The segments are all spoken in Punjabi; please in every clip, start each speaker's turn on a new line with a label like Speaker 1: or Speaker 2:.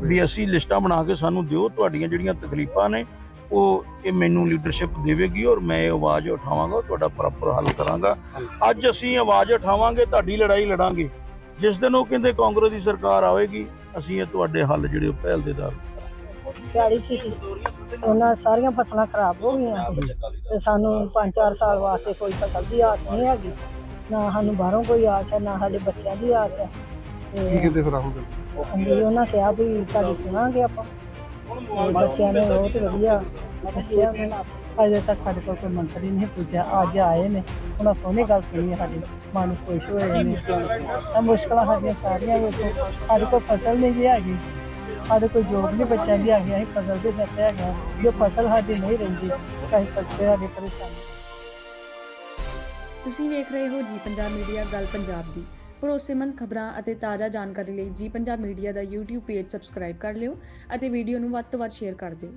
Speaker 1: ਵੀ ਅਸੀਂ ਲਿਸਟਾਂ ਬਣਾ ਕੇ ਸਾਨੂੰ ਦਿਓ ਤੁਹਾਡੀਆਂ ਜਿਹੜੀਆਂ ਤਕਲੀਫਾਂ ਨੇ ਉਹ ਇਹ ਮੈਨੂੰ ਲੀਡਰਸ਼ਿਪ ਦੇਵੇਗੀ ਔਰ ਮੈਂ ਇਹ ਆਵਾਜ਼ ਉਠਾਵਾਂਗਾ ਤੁਹਾਡਾ ਪ੍ਰੋਪਰ ਹੱਲ ਕਰਾਂਗਾ। ਅੱਜ ਅਸੀਂ ਆਵਾਜ਼ ਉਠਾਵਾਂਗੇ ਤੁਹਾਡੀ ਲੜਾਈ ਲੜਾਂਗੇ। ਜਿਸ ਦਿਨ ਉਹ ਕਹਿੰਦੇ ਕਾਂਗਰਸ ਦੀ ਸਰਕਾਰ ਆਵੇਗੀ ਅਸੀਂ ਇਹ ਤੁਹਾਡੇ ਹੱਲ ਜਿਹੜੇ ਪਹਿਲ ਦੇ ਦਰ
Speaker 2: ਝਾੜੀ ਸੀ ਉਹਨਾਂ ਸਾਰੀਆਂ ਫਸਲਾਂ ਖਰਾਬ ਹੋ ਗਈਆਂ ਤੇ ਸਾਨੂੰ 5-4 ਸਾਲ ਵਾਸਤੇ ਕੋਈ ਫਸਲ ਦੀ ਆਸ ਨਹੀਂ ਹੈਗੀ। ਨਾ ਸਾਨੂੰ ਬਾਹਰੋਂ ਕੋਈ ਆਸ ਹੈ ਨਾ ਸਾਡੇ ਬੱਚਿਆਂ ਦੀ ਆਸ ਹੈ।
Speaker 3: ਕੀ
Speaker 2: ਤੇ
Speaker 3: ਕਹਿੰਦੇ ਫਿਰ ਰਾਹੁਲ ਗਾਂਧੀ?
Speaker 2: ਹਾਂਜੀ ਉਹਨਾਂ ਕਿਹਾ ਵੀ ਤੁਹਾਡੀ ਸੁਣਾਂਗੇ ਆਪਾਂ। ਤੇ ਬੱਚਿਆਂ ਨੇ ਬਹੁਤ ਵਧੀਆ ਦੱਸਿਆ। ਮੈਨੂੰ ਅਜੇ ਤੱਕ ਸਾਡੇ ਕੋਲ ਕੋਈ ਮੰਤਰੀ ਨਹੀਂ ਪੁੱਛਿਆ ਅੱਜ ਆਏ ਨੇ। ਉਹਨਾਂ ਸੋਹਣੀ ਗੱਲ ਸੁਣੀ ਹੈ ਸਾਡੀ। ਮਨ ਖੁਸ਼ ਹੋਏ ਨੇ। ਤਾਂ ਮੁਸ਼ਕਲਾਂ ਸਾਡੀਆਂ ਸਾਰੀਆਂ ਵੇਖੋ ਸਾਡੇ ਕੋਲ ਫਸਲ ਨਹੀਂ ਜੀ ਹੈਗੀ। ਸਾਡੇ ਕੋਲ ਜੋਬ ਨਹੀਂ ਬੱਚਿਆਂ ਦੀ ਹੈਗੀ। ਅਸੀਂ ਫਸਲ ਦੇ ਤੇ ਹੈਗਾ। ਜੋ ਫਸਲ ਸਾਡੀ ਨਹੀਂ ਰਹਿੰਦੀ ਤਾਂ ਅਸੀਂ ਬੱਚੇ ਸਾਡੀ ਪਰੇਸ਼ਾਨੀ।
Speaker 4: ਤੁਸੀਂ ਵੇਖ ਰਹੇ ਹੋ ਜੀ ਪੰਜਾਬ ਮੀਡੀਆ ਗੱਲ ਪੰਜਾਬ ਦੀ। ਭਰੋਸੇਮੰਦ ਖਬਰਾਂ ਅਤੇ ਤਾਜ਼ਾ ਜਾਣਕਾਰੀ ਲਈ ਜੀ ਪੰਜਾਬ ਮੀਡੀਆ ਦਾ YouTube ਪੇਜ ਸਬਸਕ੍ਰਾਈਬ ਕਰ ਲਿਓ ਅਤੇ ਵੀਡੀਓ ਨੂੰ ਵੱਧ ਤੋਂ ਵੱਧ ਸ਼ੇਅਰ ਕਰ ਦਿਓ।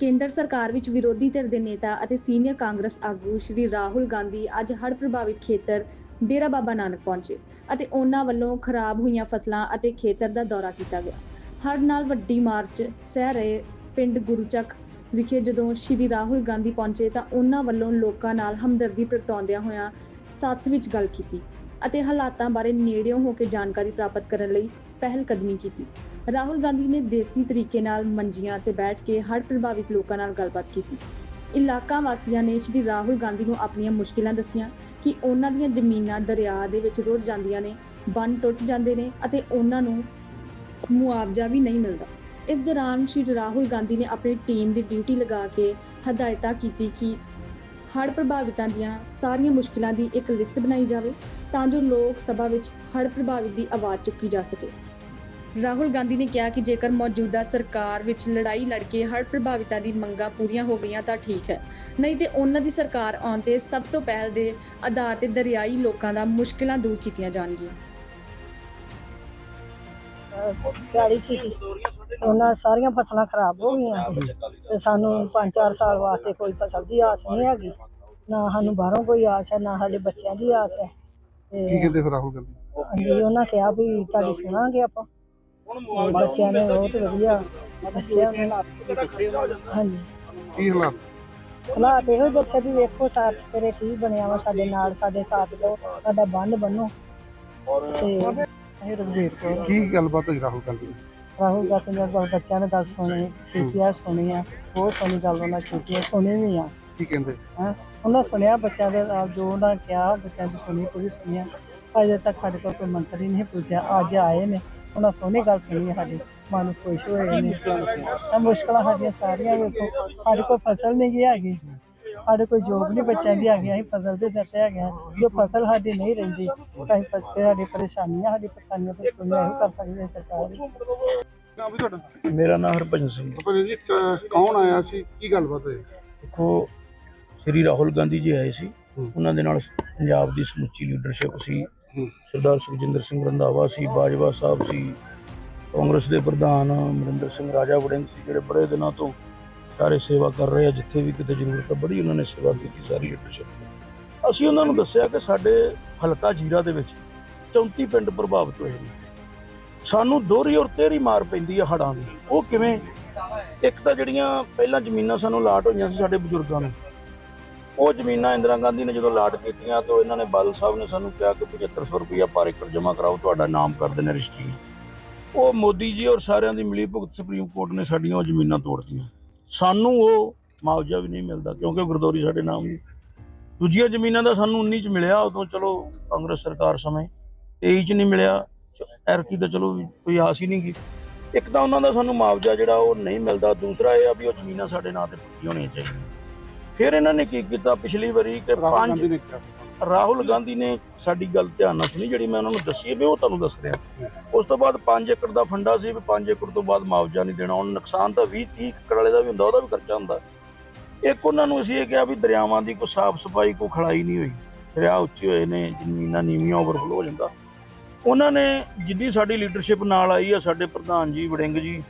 Speaker 4: ਕੇਂਦਰ ਸਰਕਾਰ ਵਿੱਚ ਵਿਰੋਧੀ ਧਿਰ ਦੇ ਨੇਤਾ ਅਤੇ ਸੀਨੀਅਰ ਕਾਂਗਰਸ ਆਗੂ ਸ਼੍ਰੀ ਰਾਹੁਲ ਗਾਂਧੀ ਅੱਜ ਹੜ੍ਹ ਪ੍ਰਭਾਵਿਤ ਖੇਤਰ ਡੇਰਾ ਬਾਬਾ ਨਾਨਕ ਪਹੁੰਚੇ ਅਤੇ ਉਹਨਾਂ ਵੱਲੋਂ ਖਰਾਬ ਹੋਈਆਂ ਫਸਲਾਂ ਅਤੇ ਖੇਤਰ ਦਾ ਦੌਰਾ ਕੀਤਾ ਗਿਆ। ਹੜ੍ਹ ਨਾਲ ਵੱਡੀ ਮਾਰਚ ਸਹਿ ਰਹੇ ਪਿੰਡ ਗੁਰੂਚੱਕ ਵਿਖੇ ਜਦੋਂ ਸ਼੍ਰੀ ਰਾਹੁਲ ਗਾਂਧੀ ਪਹੁੰਚੇ ਤਾਂ ਉਹਨਾਂ ਵੱਲੋਂ ਲੋਕਾਂ ਨਾਲ ਹਮਦਰਦੀ ਪ੍ਰਗਟਾਉਂਦਿਆਂ ਹੋਇਆਂ ਸੱਥ ਵਿੱਚ ਗੱਲ ਕੀਤੀ ਅਤੇ ਹਾਲਾਤਾਂ ਬਾਰੇ ਨੇੜਿਓਂ ਹੋ ਕੇ ਜਾਣਕਾਰੀ ਪ੍ਰਾਪਤ ਕਰਨ ਲਈ ਪਹਿਲ ਕਦਮੀ ਕੀਤੀ। ਰਾਹੁਲ ਗਾਂਧੀ ਨੇ ਦੇਸੀ ਤਰੀਕੇ ਨਾਲ ਮੰਜੀਆਂ ਤੇ ਬੈਠ ਕੇ ਹੜ੍ਹ ਪ੍ਰਭਾਵਿਤ ਲੋਕਾਂ ਨਾਲ ਗੱਲਬਾਤ ਕੀਤੀ। ਇਲਾਕਾ ਵਾਸੀਆਂ ਨੇ ਸ਼੍ਰੀ ਰਾਹੁਲ ਗਾਂਧੀ ਨੂੰ ਆਪਣੀਆਂ ਮੁਸ਼ਕਿਲਾਂ ਦੱਸੀਆਂ ਕਿ ਉਹਨਾਂ ਦੀਆਂ ਜ਼ਮੀਨਾਂ ਦਰਿਆ ਦੇ ਵਿੱਚ ਰੁੜ ਜਾਂਦੀਆਂ ਨੇ, ਬੰਨ ਟੁੱਟ ਜਾਂਦੇ ਨੇ ਅਤੇ ਉਹਨਾਂ ਨੂੰ ਮੁਆਵਜ਼ਾ ਵੀ ਨਹੀਂ ਮਿਲਦਾ। ਇਸ ਦੌਰਾਨ ਸ਼੍ਰੀ ਰਾਹੁਲ ਗਾਂਧੀ ਨੇ ਆਪਣੀ ਟੀਮ ਦੀ ਡਿਊਟੀ ਲਗਾ ਕੇ ਹਦਾਇਤਾਂ ਕੀਤੀ ਕਿ ਹੜ੍ਹ ਪ੍ਰਭਾਵਿਤਾਂ ਦੀਆਂ ਸਾਰੀਆਂ ਮੁਸ਼ਕਿਲਾਂ ਦੀ ਇੱਕ ਲਿਸਟ ਬਣਾਈ ਜਾਵੇ ਤਾਂ ਜੋ ਲੋਕ ਸਭਾ ਵਿੱਚ ਹੜ੍ਹ ਪ੍ਰਭਾਵਿਤ ਦੀ ਆਵਾਜ਼ ਚੁੱਕੀ ਜਾ ਸਕੇ। ਰਾਹੁਲ ਗਾਂਧੀ ਨੇ ਕਿਹਾ ਕਿ ਜੇਕਰ ਮੌਜੂਦਾ ਸਰਕਾਰ ਵਿੱਚ ਲੜਾਈ ਲੜ ਕੇ ਹੜ੍ਹ ਪ੍ਰਭਾਵਿਤਾਂ ਦੀ ਮੰਗਾਂ ਪੂਰੀਆਂ ਹੋ ਗਈਆਂ ਤਾਂ ਠੀਕ ਹੈ। ਨਹੀਂ ਤੇ ਉਹਨਾਂ ਦੀ ਸਰਕਾਰ ਆਉਣ ਤੇ ਸਭ ਤੋਂ ਪਹਿਲ ਦੇ ਆਧਾਰ ਤੇ ਦਰਿਆਈ ਲੋਕਾਂ ਦਾ ਮੁਸ਼ਕਿਲਾਂ ਦੂਰ ਕੀਤੀਆਂ ਜਾਣਗੀਆਂ।
Speaker 2: ਝਾੜੀ ਸੀ ਉਹਨਾਂ ਸਾਰੀਆਂ ਫਸਲਾਂ ਖਰਾਬ ਹੋ ਗਈਆਂ ਤੇ ਤੇ ਸਾਨੂੰ 5-4 ਸਾਲ ਵਾਸਤੇ ਕੋਈ ਫਸਲ ਦੀ ਆਸ ਨਹੀਂ ਹੈਗੀ। ਨਾ ਸਾਨੂੰ ਬਾਹਰੋਂ ਕੋਈ ਆਸ ਹੈ ਨਾ ਸਾਡੇ ਬੱਚਿਆਂ ਦੀ ਆਸ ਹੈ।
Speaker 3: ਕੀ
Speaker 2: ਤੇ
Speaker 3: ਕਹਿੰਦੇ ਫਿਰ ਰਾਹੁਲ ਗਾਂਧੀ
Speaker 2: ਹਾਂਜੀ ਉਹਨਾਂ ਕਿਹਾ ਵੀ ਤੁਹਾਡੀ ਸੁਣਾਂਗੇ ਆਪਾਂ। ਤੇ ਬੱਚਿਆਂ ਨੇ ਬਹੁਤ ਵਧੀਆ ਦੱਸਿਆ ਮੈਨੂੰ ਹਾਂਜੀ।
Speaker 3: ਕੀ ਹਾਲਾਤ?
Speaker 2: ਹਾਲਾਤ ਇਹੋ ਦੱਸਿਆ ਵੀ ਵੇਖੋ ਸਾਥ ਤੇਰੇ ਕੀ ਬਣਿਆ ਵਾ ਸਾਡੇ ਨਾਲ ਸਾਡੇ ਸਾਥ ਦੋ ਸਾਡਾ ਬੰਨ ਬੰਨੋ। ਤੇ ਅਸੀਂ ਰਘਵੀਰ
Speaker 3: ਕੀ ਗੱਲਬਾਤ ਹੋਈ ਰਾਹੁਲ ਗਾਂਧੀ?
Speaker 2: ਰਾਹੁਲ ਗਾਂਧੀ ਨੇ ਬਹੁਤ ਬੱਚਿਆਂ ਨੇ ਗੱਲ ਸੁਣੀ ਕੀਤੀ ਆ ਸੁਣੀ ਆ ਬਹੁਤ ਸੋਹਣੀ ਗੱਲ ਉਹਨਾਂ ਕੀਤੀ ਆ ਸੁਣੀ ਵੀ ਆ।
Speaker 3: ਕੀ ਕਹਿੰਦੇ?
Speaker 2: ਹੈਂ? ਉਹਨਾਂ ਸੁਣਿਆ ਬੱਚਿਆਂ ਦੇ ਨਾਲ ਜੋ ਉਹਨਾਂ ਕਿਹਾ ਬੱਚਿਆਂ ਦੀ ਸੁਣੀ ਪੂਰੀ ਸੁਣੀ ਆ ਅਜੇ ਤੱਕ ਸਾਡੇ ਕੋਲ ਕੋਈ ਮੰਤਰੀ ਨਹੀਂ ਪੁੱਛਿਆ ਅੱਜ ਆਏ ਨੇ। ਉਹਨਾਂ ਸੋਹਣੀ ਗੱਲ ਸੁਣੀ ਆ ਸਾਡੀ ਮਨ ਖੁਸ਼ ਹੋਏ ਨੇ। ਤਾਂ ਮੁਸ਼ਕਲਾਂ ਸਾਡੀਆਂ ਸਾਰੀਆਂ ਵੇਖੋ ਸਾਡੇ ਕੋਲ ਫਸਲ ਨਹੀਂ ਗਈ ਹੈਗੀ। ਸਾਡੇ ਕੋਲ ਜੋਬ ਨਹੀਂ ਬੱਚਿਆਂ ਦੀ ਹੈਗੀ ਅਸੀਂ ਫਸਲ ਦੇ ਸਿਰ ਤੇ ਹੈਗੇ ਜੋ ਫਸਲ ਸਾਡੀ ਨਹੀਂ ਰਹਿੰਦੀ ਤਾਂ ਅਸੀਂ ਬੱਚੇ ਸਾਡੀ ਪਰੇਸ਼ਾਨੀਆਂ ਸਾਡੀ ਪਰੇਸ਼ਾਨੀਆਂ ਤੋਂ ਕੋਈ ਇਹੋ ਕਰ ਸਕਦੀ ਸਰਕਾਰ
Speaker 3: ਨਾਮ ਵੀ ਤੁਹਾਡਾ?
Speaker 1: ਮੇਰਾ ਨਾਮ ਹਰਭਜਨ ਸਿੰਘ
Speaker 3: ਪਪਾ ਜੀ ਕ- ਕੌਣ ਆਇਆ ਸੀ? ਕੀ ਗੱਲਬਾਤ ਹੋਈ?
Speaker 1: ਦੇਖੋ ਸ੍ਰੀ ਰਾਹੁਲ ਗਾਂਧੀ ਜੀ ਆਏ ਸੀ।
Speaker 3: ਹੂੰ।
Speaker 1: ਉਹਨਾਂ ਦੇ ਨਾਲ ਪੰਜਾਬ ਦੀ ਸਮੁੱਚੀ ਲੀਡਰਸ਼ਿਪ ਸੀ।
Speaker 3: ਹੂੰ।
Speaker 1: ਸਰਦਾਰ ਸੁਖਜਿੰਦਰ ਸਿੰਘ ਰੰਧਾਵਾ ਸੀ ਬਾਜਵਾ ਸਾਹਿਬ ਸੀ ਕਾਂਗਰਸ ਦੇ ਪ੍ਰਧਾਨ ਅਮਰਿੰਦਰ ਸਿੰਘ ਰਾਜਾ ਵੜਿੰਗ ਸੀ ਜਿਹੜੇ ਬੜੇ ਦਿਨਾਂ ਤੋਂ ਸਾਰੇ ਸੇਵਾ ਕਰ ਰਹੇ ਆ। ਜਿੱਥੇ ਵੀ ਕਿਤੇ ਜ਼ਰੂਰਤ ਹੈ ਬੜੀ ਉਹਨਾਂ ਨੇ ਸੇਵਾ ਕੀਤੀ ਸਾਰੀ ਲੀਡਰਸ਼ਿਪ ਅਸੀਂ ਉਹਨਾਂ ਨੂੰ ਦੱਸਿਆ ਕਿ ਸਾਡੇ ਹਲਕਾ ਜੀਰਾ ਦੇ ਵਿੱਚ 34 ਪਿੰਡ ਪ੍ਰਭਾਵਿਤ ਹੋਏ ਨੇ। ਸਾਨੂੰ ਦੋਹਰੀ ਔਰ ਤੇਹਰੀ ਮਾਰ ਪੈਂਦੀ ਆ ਹੜਾਂ ਦੀ। ਉਹ ਕਿਵੇਂ? ਇੱਕ ਤਾਂ ਜਿਹੜੀਆਂ ਪਹਿਲਾਂ ਜ਼ਮੀਨਾਂ ਸਾਨੂੰ ਲਾਟ ਹੋਈਆਂ ਸੀ ਸਾਡੇ ਬਜ਼ੁਰਗਾਂ ਨੂੰ, ਉਹ ਜ਼ਮੀਨਾਂ ਇੰਦਰਾ ਗਾਂਧੀ ਨੇ ਜਦੋਂ ਲਾਟ ਕੀਤੀਆਂ ਤਾਂ ਇਹਨਾਂ ਨੇ ਬਾਦਲ ਸਾਹਿਬ ਨੇ ਸਾਨੂੰ ਕਿਹਾ ਕਿ 7500 ਰੁਪਇਆ ਪਰ ਏਕੜ ਜਮ੍ਹਾਂ ਕਰਾਓ, ਤੁਹਾਡਾ ਨਾਮ ਕਰ ਦੇਣਾ ਰਜਿਸਟਰੀ। ਉਹ ਮੋਦੀ ਜੀ ਔਰ ਸਾਰਿਆਂ ਦੀ ਮਿਲੀ ਭੁਗਤ ਸੁਪਰੀਮ ਕੋਰਟ ਨੇ ਸਾਡੀਆਂ ਉਹ ਜ਼ਮੀਨਾਂ ਤੋੜਤੀਆਂ। ਸਾਨੂੰ ਉਹ ਮੁਆਵਜ਼ਾ ਵੀ ਨਹੀਂ ਮਿਲਦਾ ਕਿਉਂਕਿ ਗਰਦੌਰੀ ਸਾਡੇ ਨਾਮ ਨਹੀਂ। ਦੂਜੀਆਂ ਜ਼ਮੀਨਾਂ ਦਾ ਸਾਨੂੰ 19 ਚ ਮਿਲਿਆ, ਉਦੋਂ ਚਲੋ ਕਾਂਗਰਸ ਸਰਕਾਰ ਸਮੇਂ 23 ਚ ਨਹੀਂ ਮਿਲਿਆ। ਐਰਕੀ ਤਾਂ ਚਲੋ ਕੋਈ ਆਸ ਹੀ ਨਹੀਂ ਗੀ। ਇੱਕ ਤਾਂ ਉਹਨਾਂ ਦਾ ਸਾਨੂੰ ਮੁਆਵਜ਼ਾ ਜਿਹੜਾ ਉਹ ਨਹੀਂ ਮਿਲਦਾ। ਦੂਸਰਾ ਇਹ ਆ ਵੀ ਉਹ ਜ਼ਮੀਨਾਂ ਸਾਡੇ ਨਾਂ ਤੇ ਪੱਕੀਆਂ ਹੋਣੀਆਂ ਚਾਹੀਦੀਆਂ। ਫਿਰ ਇਹਨਾਂ ਨੇ ਕੀ ਕੀਤਾ ਪਿਛਲੀ ਵਾਰੀ ਕਿ ਪੰਜ ਰਾਹੁਲ ਗਾਂਧੀ ਨੇ ਸਾਡੀ ਗੱਲ ਧਿਆਨ ਨਾਲ ਸੁਣੀ ਜਿਹੜੀ ਮੈਂ ਉਹਨਾਂ ਨੂੰ ਦੱਸੀ ਵੀ ਉਹ ਤੁਹਾਨੂੰ ਦੱਸ ਰਿਹਾ। ਉਸ ਤੋਂ ਬਾਅਦ 5 ਏਕੜ ਦਾ ਫੰਡਾ ਸੀ ਵੀ 5 ਏਕੜ ਤੋਂ ਬਾਅਦ ਮੁਆਵਜ਼ਾ ਨਹੀਂ ਦੇਣਾ। ਹੁਣ ਨੁਕਸਾਨ ਤਾਂ 20 30 ਏਕੜ ਵਾਲੇ ਦਾ ਵੀ ਹੁੰਦਾ ਉਹਦਾ ਵੀ ਖਰਚਾ ਹੁੰਦਾ। ਇੱਕ ਉਹਨਾਂ ਨੂੰ ਅਸੀਂ ਇਹ ਕਿਹਾ ਵੀ ਦਰਿਆਵਾਂ ਦੀ ਕੋਈ ਸਾਫ਼ ਸਫ਼ਾਈ ਕੋਈ ਖੜਾਈ ਨਹੀਂ ਹੋਈ। ਦਰਿਆ ਉੱਚੇ ਹੋਏ ਨੇ ਜ਼ਮੀਨਾਂ ਨੀਵੀਆਂ ਓਵਰਫਲੋ ਹੋ ਜਾਂਦਾ। ਉਹਨਾਂ ਨੇ ਜਿੱਦੀ ਸਾਡੀ ਲੀਡਰਸ਼ਿਪ ਨਾਲ ਆਈ ਆ ਸਾਡੇ ਪ੍ਰਧਾਨ ਜੀ ਵੜਿੰਗ ਜੀ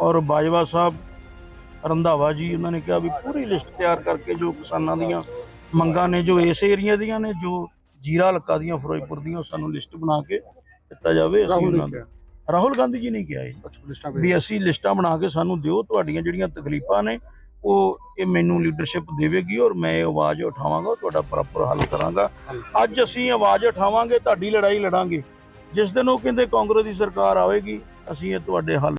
Speaker 1: ਔਰ ਬਾਜਵਾ ਸਾਹਿਬ ਰੰਧਾਵਾ ਜੀ ਉਹਨਾਂ ਨੇ ਕਿਹਾ ਵੀ ਪੂਰੀ ਲਿਸਟ ਤਿਆਰ ਕਰਕੇ ਜੋ ਕਿਸਾਨਾਂ ਦੀਆਂ ਮੰਗਾਂ ਨੇ ਜੋ ਇਸ ਏਰੀਆ ਦੀਆਂ ਨੇ ਜੋ ਜੀਰਾ ਹਲਕਾ ਦੀਆਂ ਫਿਰੋਜ਼ਪੁਰ ਦੀਆਂ ਸਾਨੂੰ ਲਿਸਟ ਬਣਾ ਕੇ ਦਿੱਤਾ ਜਾਵੇ ਅਸੀਂ ਉਹਨਾਂ
Speaker 3: ਨੂੰ।
Speaker 1: ਰਾਹੁਲ ਗਾਂਧੀ ਜੀ ਨੇ ਕਿਹਾ ਇਹ। ਵੀ ਅਸੀਂ ਲਿਸਟਾਂ ਬਣਾ ਕੇ ਸਾਨੂੰ ਦਿਓ ਤੁਹਾਡੀਆਂ ਜਿਹੜੀਆਂ ਤਕਲੀਫਾਂ ਨੇ ਉਹ ਇਹ ਮੈਨੂੰ ਲੀਡਰਸ਼ਿਪ ਦੇਵੇਗੀ ਔਰ ਮੈਂ ਆਵਾਜ਼ ਉਠਾਵਾਂਗਾ ਤੁਹਾਡਾ ਪ੍ਰੋਪਰ ਹੱਲ ਕਰਾਂਗਾ। ਅੱਜ ਅਸੀਂ ਆਵਾਜ਼ ਉਠਾਵਾਂਗੇ ਤੁਹਾਡੀ ਲੜਾਈ ਲੜਾਂਗੇ। ਜਿਸ ਦਿਨ ਉਹ ਕਹਿੰਦੇ ਕਾਂਗਰਸ ਦੀ ਸਰਕਾਰ ਆਵੇਗੀ ਅਸੀਂ ਇਹ ਤੁਹਾਡੇ ਹੱਲ